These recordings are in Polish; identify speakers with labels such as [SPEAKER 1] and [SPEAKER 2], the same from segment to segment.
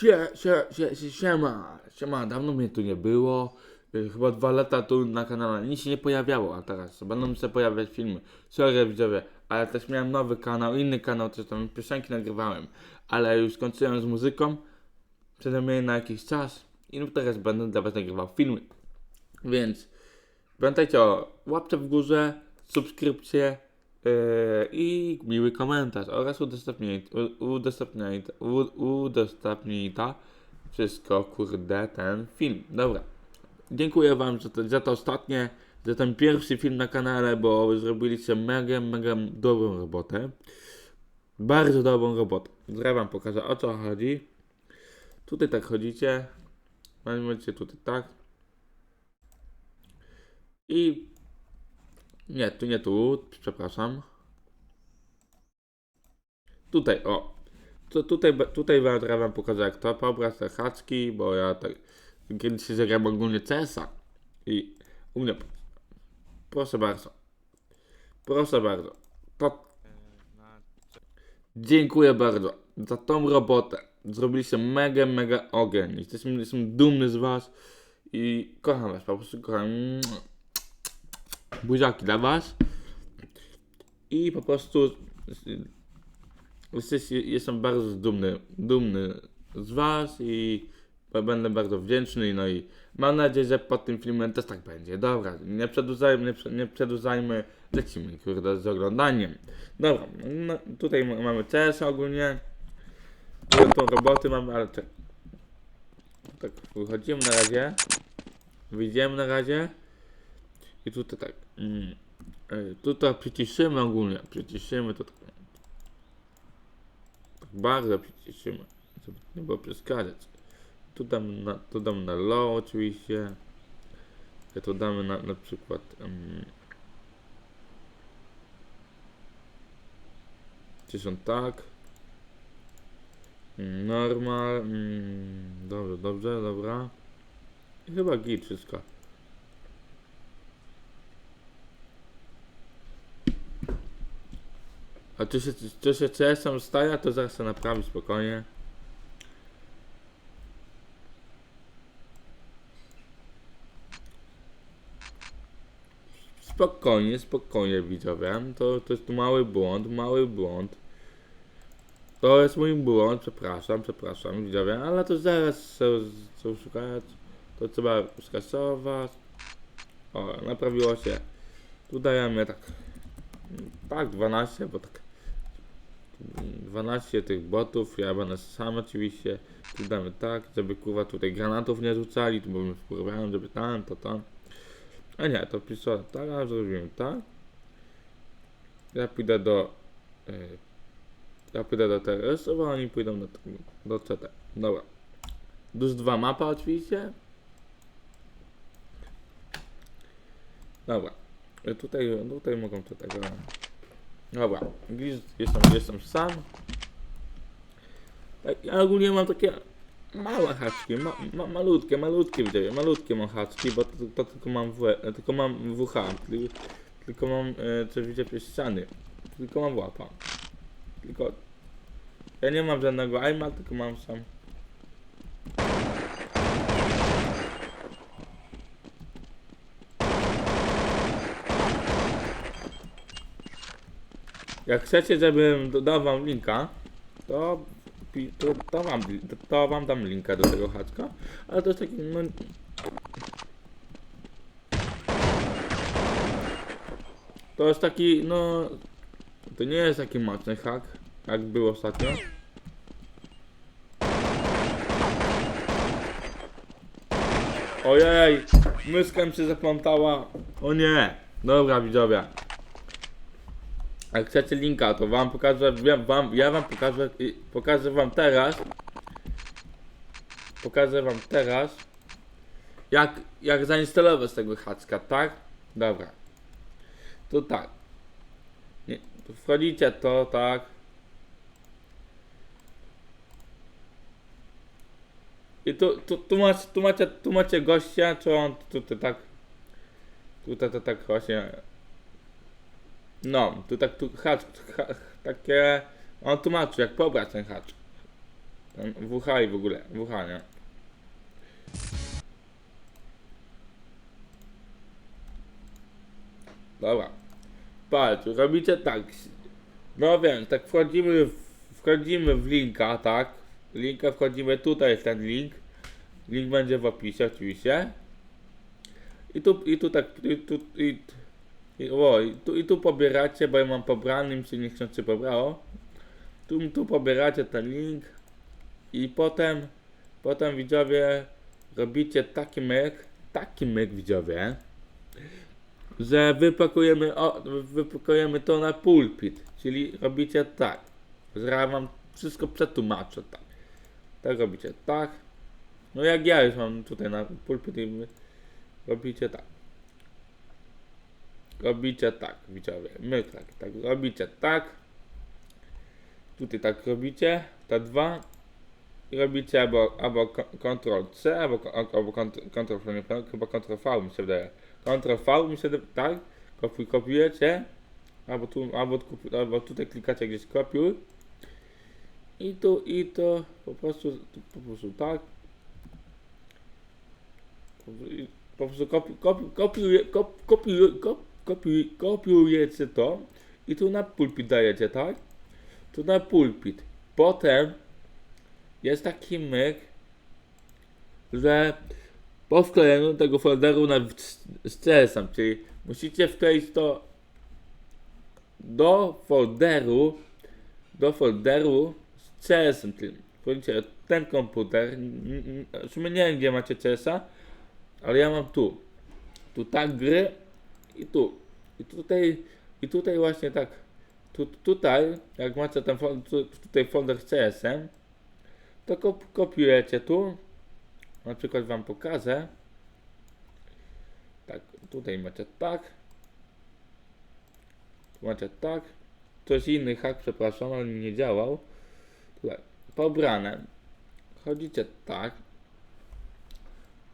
[SPEAKER 1] Sie, sie, sie, sie, siema, siema, dawno mnie tu nie było. Y, Chyba dwa lata tu na kanale nic się nie pojawiało, a teraz będą się pojawiać filmy. Sorry widzowie, ale też miałem nowy kanał, inny kanał, też tam piosenki nagrywałem. Ale już skończyłem z muzyką, przynajmniej na jakiś czas i no teraz będę dla was nagrywał filmy. Więc pamiętajcie o łapce w górze, subskrypcję i miły komentarz oraz udostępnij, udostępnij, wszystko, kurde, ten film. Dobra. Dziękuję wam za to, za to ostatnie, za ten pierwszy film na kanale, bo zrobiliście mega, mega dobrą robotę. Bardzo dobrą robotę. Zaraz wam pokażę o co chodzi. Tutaj tak chodzicie. Macie tutaj tak. I nie, tu nie tu, przepraszam. Tutaj, o. Tu, tutaj, tutaj teraz wam pokażę jak to pobrać te bo ja tak kiedyś się zagram ogólnie CS-a. I u mnie, proszę bardzo. Proszę bardzo. To Dziękuję bardzo za tą robotę. Zrobiliście mega, mega ogień. Jesteśmy, jestem dumny z was i kocham was, po prostu kocham. Buziaki dla was. I po prostu jestem bardzo dumny, dumny z was i będę bardzo wdzięczny. No i mam nadzieję, że pod tym filmem też tak będzie. Dobra, nie przedłużajmy, nie, prze- nie przedłużajmy. Lecimy, kurde, z oglądaniem. Dobra, no, tutaj ma- mamy CS ogólnie. Tą roboty mamy, ale czek. Tak, wychodzimy na razie. Wyjdziemy na razie. I tutaj tak. Mm, tutaj przyciszymy ogólnie. Przyciszymy to tak. Tak bardzo przyciszymy. Żeby nie było przeszkadzać. Tu damy na, tu na low oczywiście. Ja tu damy na, na przykład. Um, 1000 tak. Normal. Mm, dobrze, dobrze, dobra. I chyba git wszystko. A czy się, czy się to zaraz się naprawi spokojnie. Spokojnie, spokojnie widzowie. To, to jest mały błąd, mały błąd. To jest mój błąd, przepraszam, przepraszam widzowie, ale to zaraz chcę szukać. To trzeba skasować. O, naprawiło się. Tu dajemy tak. Tak, 12, bo tak. 12 tych botów, ja będę sam oczywiście. Damy tak, żeby kurwa tutaj granatów nie rzucali, tu bym wpływałem, żeby tam, to tam. A nie, to pistolet tak, a zrobimy tak. Ja pójdę do. y, ja pójdę do TRS, a oni pójdą do, do CT. Dobra. Dus 2 mapa oczywiście. Dobra. Y, Tutaj, tutaj mogą to tego. Dobra. Jestem, jestem sam. Tak, Ja ogólnie mam takie małe haczki, ma, ma, malutkie, malutkie widzę, malutkie mam haczki, bo to, to tylko mam w, tylko mam WH, tylko, tylko mam e, coś widzę ściany, tylko mam łapa. Tylko ja nie mam żadnego aima, tylko mam sam. Jak chcecie, żebym dodał wam linka, to, to, to, wam, to, wam dam linka do tego haczka, ale to jest taki, no... To jest taki, no... To nie jest taki mocny hak, jak był ostatnio. Ojej, myska mi się zaplątała. O nie, dobra widzowie. Jak chcecie linka, to wam pokażę, ja wam, ja wam pokażę, pokażę wam teraz, pokażę wam teraz, jak, jak zainstalować tego hacka, tak? Dobra. To tak. Nie, tu wchodzicie to, tak. I tu, tu, tu, macie, tu, macie, tu macie gościa, czy on tutaj tak, tutaj to tak właśnie no, tu tak tu hacz, ha, takie. On tłumaczy, jak pobrać ten hacz. Tam WH i w ogóle, WH, nie? Dobra. Patrz, robicie tak. No wiem, tak wchodzimy w, wchodzimy w linka, tak? Linka wchodzimy, tutaj jest ten link. Link będzie w opisie oczywiście. I tu, i tu tak, i tu, i, i, o, i, tu, i tu pobieracie, bo ja mam pobrany, mi się niechcący pobrało. Tu, tu pobieracie ten link i potem, potem widzowie robicie taki myk, taki myk widzowie, że wypakujemy, o, wypakujemy to na pulpit, czyli robicie tak. Zaraz wam wszystko przetłumaczę, tak. Tak robicie, tak. No jak ja już mam tutaj na pulpit robicie tak. Robicie tak, widzowie. My tak, tak, robicie tak. Tutaj tak robicie, te dwa. Robicie albo, albo Ctrl C, albo, albo Ctrl, chyba Ctrl V mi się wydaje. Ctrl V mi się tak. Kopiuj, kopiujecie. Albo tu, albo, albo tutaj klikacie gdzieś kopiuj. I tu, i to po prostu, tu, po prostu tak. Po prostu kopi, kopi, kopiuje, kop, kopiuje, kop, kopiuj, kopiujecie to i tu na pulpit dajecie, tak? Tu na pulpit. Potem jest taki myk, że po wklejeniu tego folderu na, CS-em, czyli musicie wkleić to do folderu, do folderu z CS-em, czyli ten komputer, w sumie nie wiem gdzie macie CS-a, ale ja mam tu, tu tak gry i tu, i tutaj, i tutaj właśnie tak, tu, tutaj, jak macie ten tu, tutaj folder z CS-em, to kop, kopiujecie tu, na przykład wam pokażę, tak, tutaj macie tak, tu macie tak, coś inny hak, przepraszam, ale nie działał, tutaj, pobrane, chodzicie tak,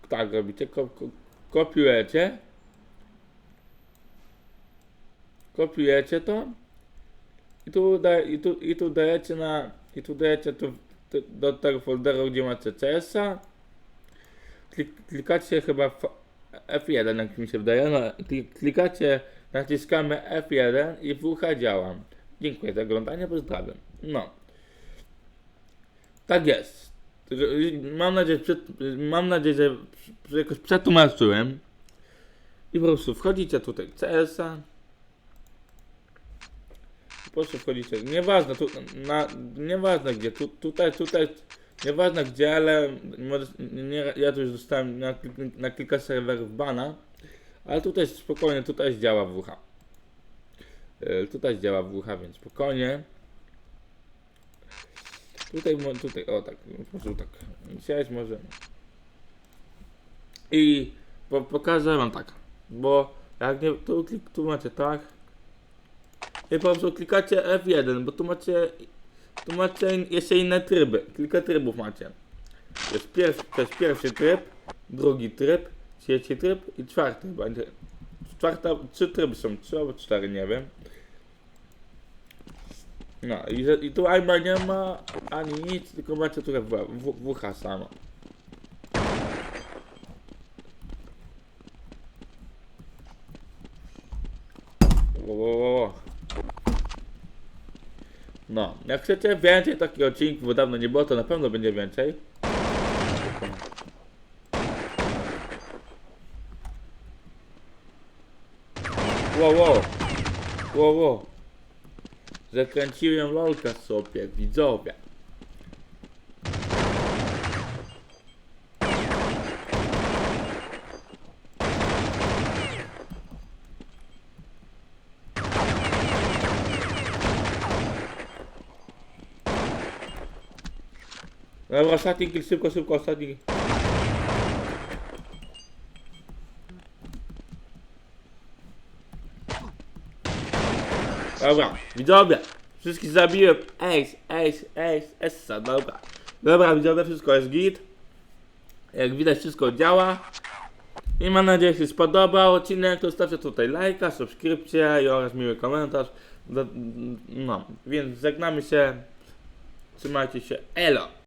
[SPEAKER 1] tak robicie, ko, kopiujecie, kopiujecie to i tu, da, i tu, i tu dajecie na, i tu dajecie tu, tu, do tego folderu, gdzie macie CS-a, Klik, klikacie chyba w F1, jak mi się wydaje, no, klik, klikacie, naciskamy F1 i WH działa. Dziękuję za oglądanie, pozdrawiam. No. Tak jest. Mam nadzieję, że mam nadzieję, że jakoś przetłumaczyłem. I po prostu wchodzicie tutaj CS-a. Po prostu wchodzicie, nieważne, tu, na, nieważne gdzie, tu, tutaj, tutaj, nieważne gdzie, ale może, nie, ja tu już dostałem na, na kilka serwerów bana, ale tutaj spokojnie, tutaj działa WH. E, Tutaj działa WH, więc spokojnie. Tutaj, tutaj, o tak, po prostu tak, siać może. I po, pokażę wam tak, bo jak nie, tu, tu macie tak. Po prostu klikacie F1, bo tu macie, tu macie jeszcze inne tryby, kilka trybów macie. Jest pierwszy, to jest pierwszy tryb, drugi tryb, trzeci tryb i czwarty będzie. Czwarta, trzy tryby są, trzy albo cztery, nie wiem. No i, i tu albo nie ma ani nic, tylko macie tutaj WH samo. No, jak chcecie więcej takich odcinków, bo dawno nie było, to na pewno będzie więcej. Wow, wow. Wow, wow. Zakręciłem lolka sobie, widzowie. Dobra, ostatni kill, szybko, szybko, ostatni. Dobra, widzowie, wszystkich zabiłem. Ejs, ejs, ejs, essa, dobra. Dobra, widzowie, wszystko jest git. Jak widać, wszystko działa. I mam nadzieję, że się spodobał odcinek, to stawcie tutaj lajka, subskrypcję i oraz miły komentarz. No, więc żegnamy się. Trzymajcie się. Elo!